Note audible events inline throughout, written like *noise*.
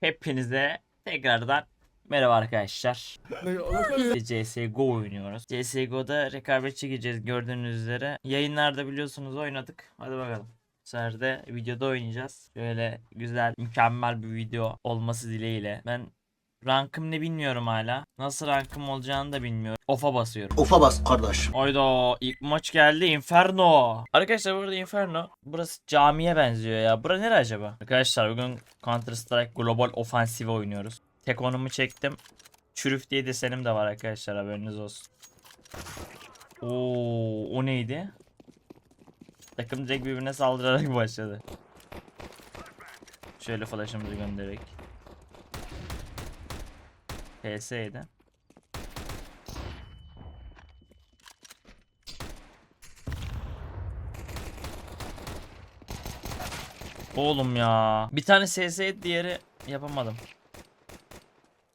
Hepinize tekrardan merhaba arkadaşlar. CSGO oynuyoruz. CSGO'da rekabetçi gireceğiz gördüğünüz üzere. Yayınlarda biliyorsunuz oynadık. Hadi bakalım. Bu sefer de videoda oynayacağız. Şöyle güzel, mükemmel bir video olması dileğiyle. Ben rankım ne bilmiyorum hala. Nasıl rankım olacağını da bilmiyorum. Off'a basıyorum. Ufa bas kardeş. Hayda ilk maç geldi Inferno. Arkadaşlar burada Inferno. Burası camiye benziyor ya. Bura nere acaba? Arkadaşlar bugün Counter Strike Global Offensive oynuyoruz. Tek onumu çektim. Çürüf diye desenim de var arkadaşlar haberiniz olsun. Oo, o neydi? Takım direkt birbirine saldırarak *laughs* başladı. Şöyle flash'ımızı göndererek. PS'ydi. Oğlum ya. Bir tane SS diğeri yapamadım.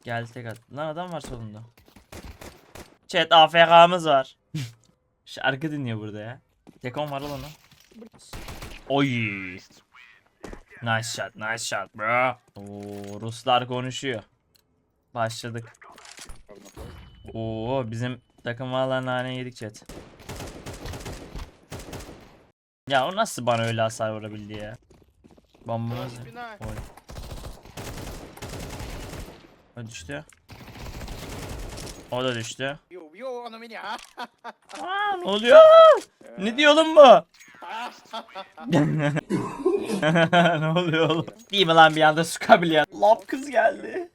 Geldi tek at. Lan adam var solunda. Chat AFK'mız var. *laughs* Şarkı dinliyor burada ya. Tekon var lan onu. Oy. Nice shot, nice shot bro. Oo, Ruslar konuşuyor. Başladık. Oo bizim takım valla nane yedik chat. Ya o nasıl bana öyle hasar vurabildi ya? Bombamız ne? Oy. O düştü. O da düştü. Yo yo *laughs* ne oluyor? ne diyor oğlum bu? *laughs* ne oluyor oğlum? Değil mi lan bir anda su kabili ya? Lap kız geldi.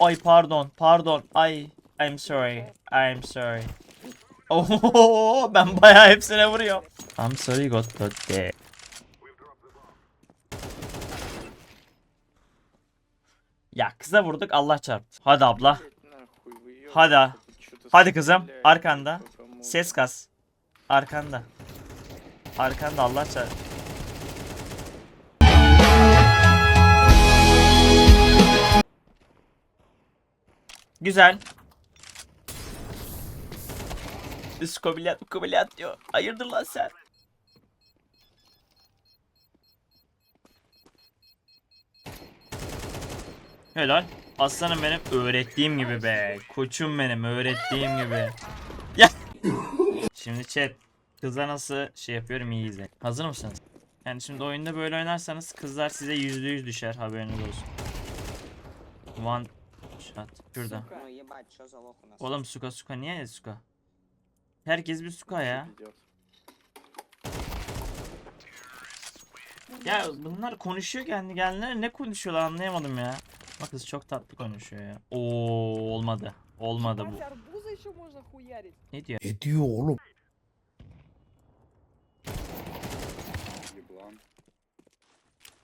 Ay pardon. Pardon. Ay. I'm sorry. I'm sorry. Oho ben bayağı hepsine vuruyorum. I'm sorry got the uh, day. Ya kıza vurduk Allah çarptı. Hadi abla. Hadi. Hadi kızım. Arkanda. Ses kas. Arkanda. Arkanda Allah çarptı. Güzel. Skobiliyat, skobiliyat diyor. Hayırdır lan sen? Helal. Aslanım benim öğrettiğim gibi be. Koçum benim öğrettiğim gibi. Ya. Şimdi chat. Kızlar nasıl şey yapıyorum iyi izleyin. Hazır mısınız? Yani şimdi oyunda böyle oynarsanız kızlar size yüzde yüz düşer haberiniz olsun. One shot. Şurada. Ну ебать, что за лох у нас? Oğlum suka suka niye suka? Herkes bir suka ya. Идёт. Ya bunlar konuşuyor kendi kendilerine ne konuşuyorlar anlayamadım ya. Bak kız çok tatlı konuşuyor ya. Oo olmadı. Olmadı bu. Кстати, арбуза еще можно хуярить. Ne diyor? Ne diyor oğlum?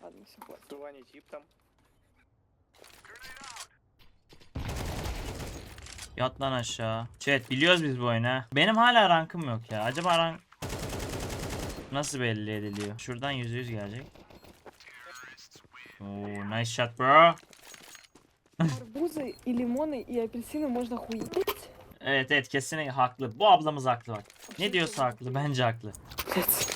Ладно, все, хватит. Тувани тип там. Yat lan aşağı. Chat biliyoruz biz bu oyunu ha. Benim hala rankım yok ya. Acaba rank nasıl belli ediliyor? Şuradan yüzde yüz gelecek. Oo, nice shot bro. Арбузы и лимоны и апельсины можно хуярить? Evet evet kesinlikle haklı. Bu ablamız haklı bak. Ne diyorsa haklı. Bence haklı. Блядь.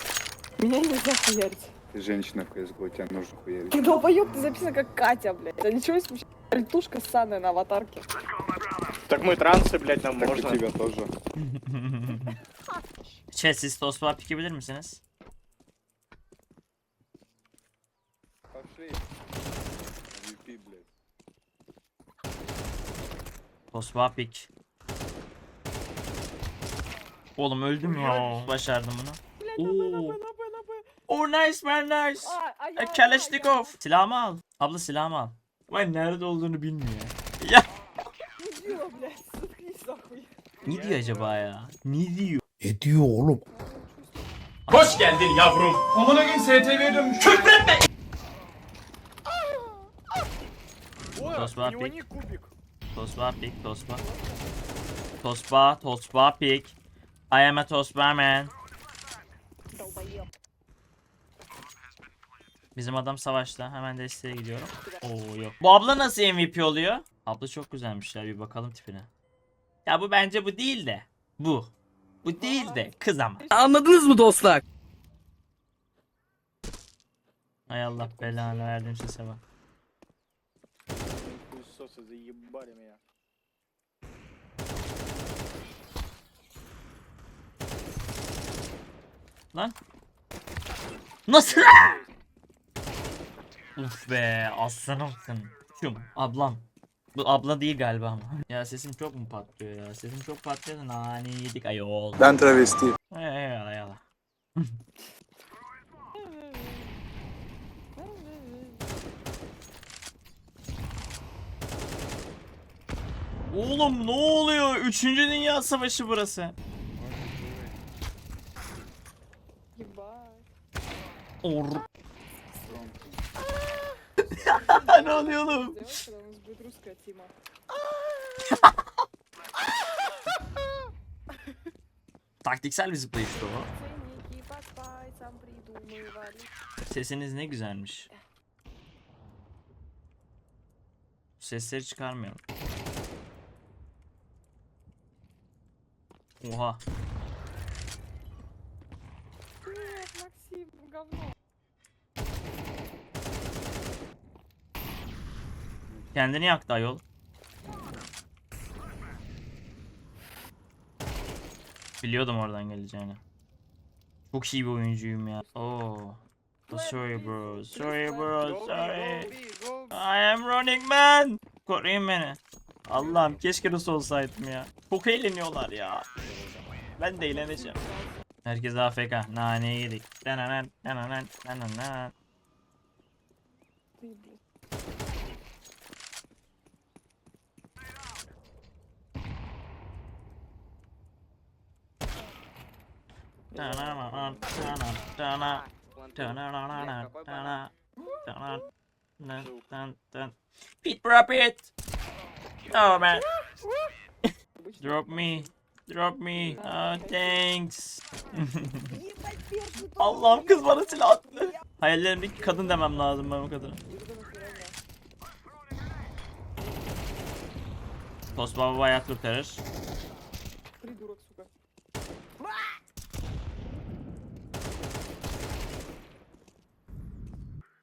Меня нельзя хуярить. Ты женщина в CSGO, тебя нужно хуярить. Ты долбоёб, ты записан как Катя, блядь. Да ничего не смешно. Альтушка ссаная на аватарке. Так мы трансы, блядь, нам Так и можно. тебя тоже. Chat siz tosbağ pikebilir misiniz? Пошли. VP, блядь. Tosbağ pik. Oğlum öldüm ya. Başardım bunu. Блядь, на Б, на Oo. Б, на Б, на Б. Oh nice man nice. А, а я- E, я- Kalashnikov. я- Silahımı al. Abla silahımı al. Vay nerede olduğunu bilmiyor. Ya Ne diyor acaba ya? Ne diyor? Ne diyor oğlum? Hoş geldin yavrum. Amına gün STV'ye dönmüş. Küfretme! Tosba pik. Tosba pik, tosba. Tosba, tosba pik. I am a tosba man. Bizim adam savaşta. Hemen desteğe gidiyorum. Oo yok. Bu abla nasıl MVP oluyor? Abla çok güzelmişler. Bir bakalım tipine. Ya bu bence bu değil de. Bu. Bu değil de kız ama. Anladınız mı dostlar? Hay Allah belanı verdim size bak. хуесосы заебали меня. Lan. Nasıl? Uf be aslanımsın. Şum ablam. Bu abla değil galiba ama. *laughs* ya sesim çok mu patlıyor ya? Sesim çok patlıyor da nane yedik ayol. Ben travesti. travestiyim. Ee, eyvallah eyvallah. *laughs* Oğlum ne oluyor? Üçüncü Dünya Savaşı burası. Or ne oluyor oğlum? Сделать, когда у нас будет русская тима. Taktiksel bir zıplayıştı o. Ценники под пальцем придумывали. Sesiniz ne güzelmiş. Sesleri çıkarmıyorum. Oha. Kendini yaktı ayol. Biliyordum oradan geleceğini. Çok iyi bir oyuncuyum ya. Oo. Sorry bro. Sorry bro. Sorry. I am running man. Koruyun beni. Allah'ım keşke Rus olsaydım ya. Çok eğleniyorlar ya. Ben de eğleneceğim. Herkes AFK. Nane yedik. Dananan, dananan, dananan. Pit Rapid! Oh man! Drop me! Drop me! Oh thanks! Allah'ım kız bana silah attı. Hayallerimdeki kadın demem lazım ben o kadına. Tosbaba bayağı kurtarır.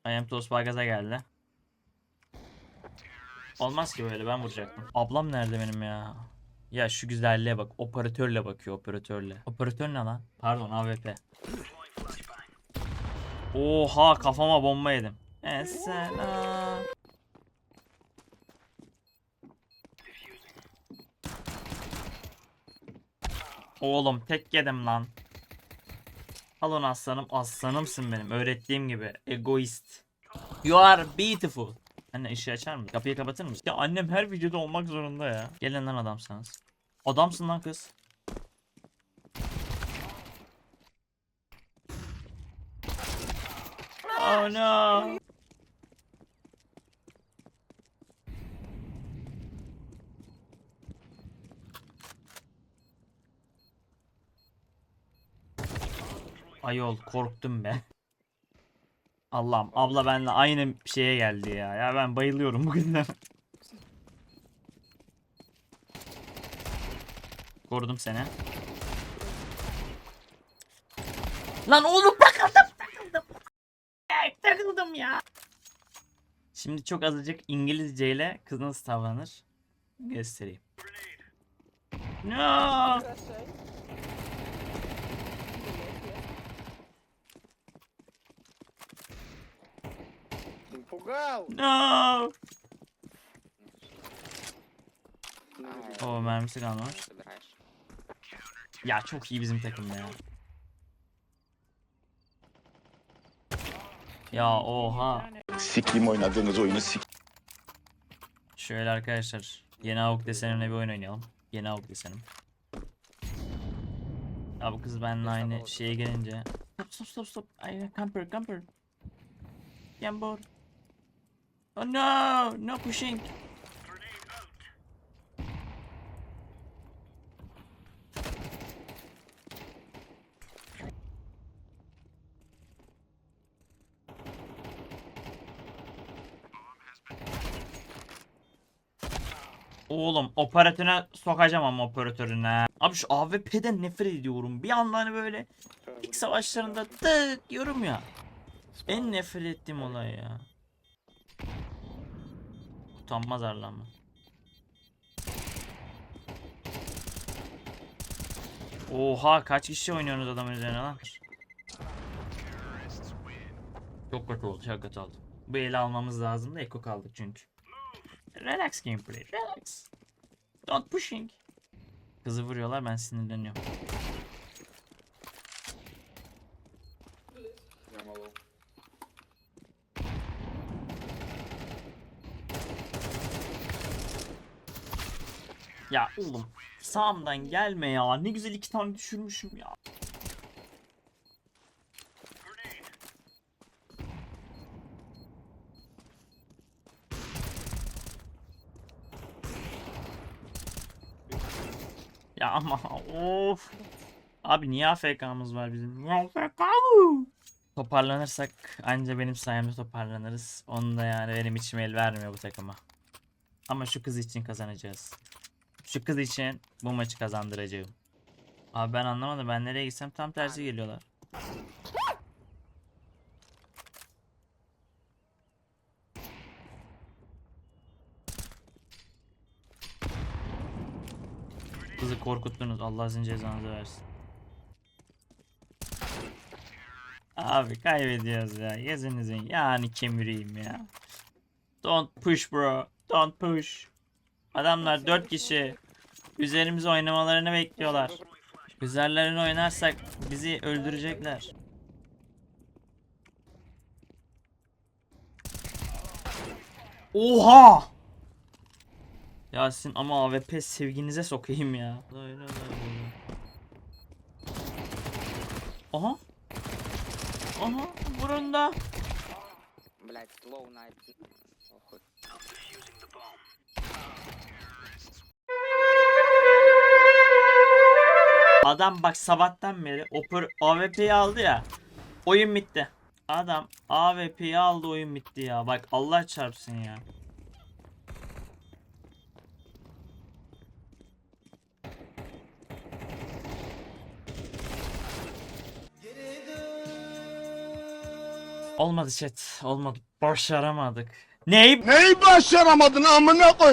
Ayamtos bagaza geldi. Olmaz ki böyle ben vuracaktım. Ablam nerede benim ya? Ya şu güzelliğe bak. Operatörle bakıyor operatörle. Operatör ne lan? Pardon AWP. Oha kafama bomba yedim. Esselam. Oğlum tek yedim lan. Al aslanım. Aslanımsın benim. Öğrettiğim gibi. Egoist. You are beautiful. Anne ışığı açar mısın? Kapıyı kapatır mısın? Ya annem her videoda olmak zorunda ya. Gelin lan adamsanız. Adamsın lan kız. Oh no. Ayol korktum be. Allah'ım abla benle aynı şeye geldi ya. Ya ben bayılıyorum bugün Korudum seni. Lan oğlum takıldım takıldım. Takıldım ya. Şimdi çok azıcık İngilizce ile kız nasıl davranır göstereyim. No. Wow. No. Oo mermisi kalmamış. Ya çok iyi bizim takım ya. Ya oha. Sikiyim oynadığınız oyunu sik. Şöyle arkadaşlar. Yeni avuk desenimle bir oyun oynayalım. Yeni avuk desenim. Ya bu kız benimle aynı şeye gelince. Stop stop stop. Ay, camper camper. Camper. Oh no! No pushing. Oğlum operatörüne sokacağım ama operatörüne. Abi şu AWP'den nefret ediyorum. Bir anda hani böyle ilk savaşlarında tık yorum ya. En nefret ettiğim olay ya. Utanmaz arlanma. Oha kaç kişi oynuyorsunuz adamın üzerine lan? Çok kötü oldu, çok kötü oldu. Bu eli almamız lazım da eko kaldık çünkü. Relax gameplay, relax. Don't pushing. Kızı vuruyorlar ben sinirleniyorum. Ya oğlum sağımdan gelme ya. Ne güzel iki tane düşürmüşüm ya. Ya ama of. Abi niye AFK'mız var bizim? Niye AFK bu? Toparlanırsak anca benim sayemde toparlanırız. Onu da yani benim içim el vermiyor bu takıma. Ama şu kız için kazanacağız. Şu kız için bu maçı kazandıracağım. Abi ben anlamadım. Ben nereye gitsem tam tersi geliyorlar. Kızı korkuttunuz. Allah sizin cezanızı versin. Abi kaybediyoruz ya. Gezinizin yani kemireyim ya. Don't push bro. Don't push. Adamlar 4 kişi. Üzerimize oynamalarını bekliyorlar. Üzerlerini oynarsak bizi öldürecekler. Oha! Yasin ama AWP sevginize sokayım ya. Aha. Aha burunda. Adam bak sabahtan beri opor AWP'yi aldı ya. Oyun bitti. Adam AWP'yi aldı oyun bitti ya. Bak Allah çarpsın ya. Olmadı chat. Olmadı. Başaramadık. Ney? Neyi başaramadın amına koy?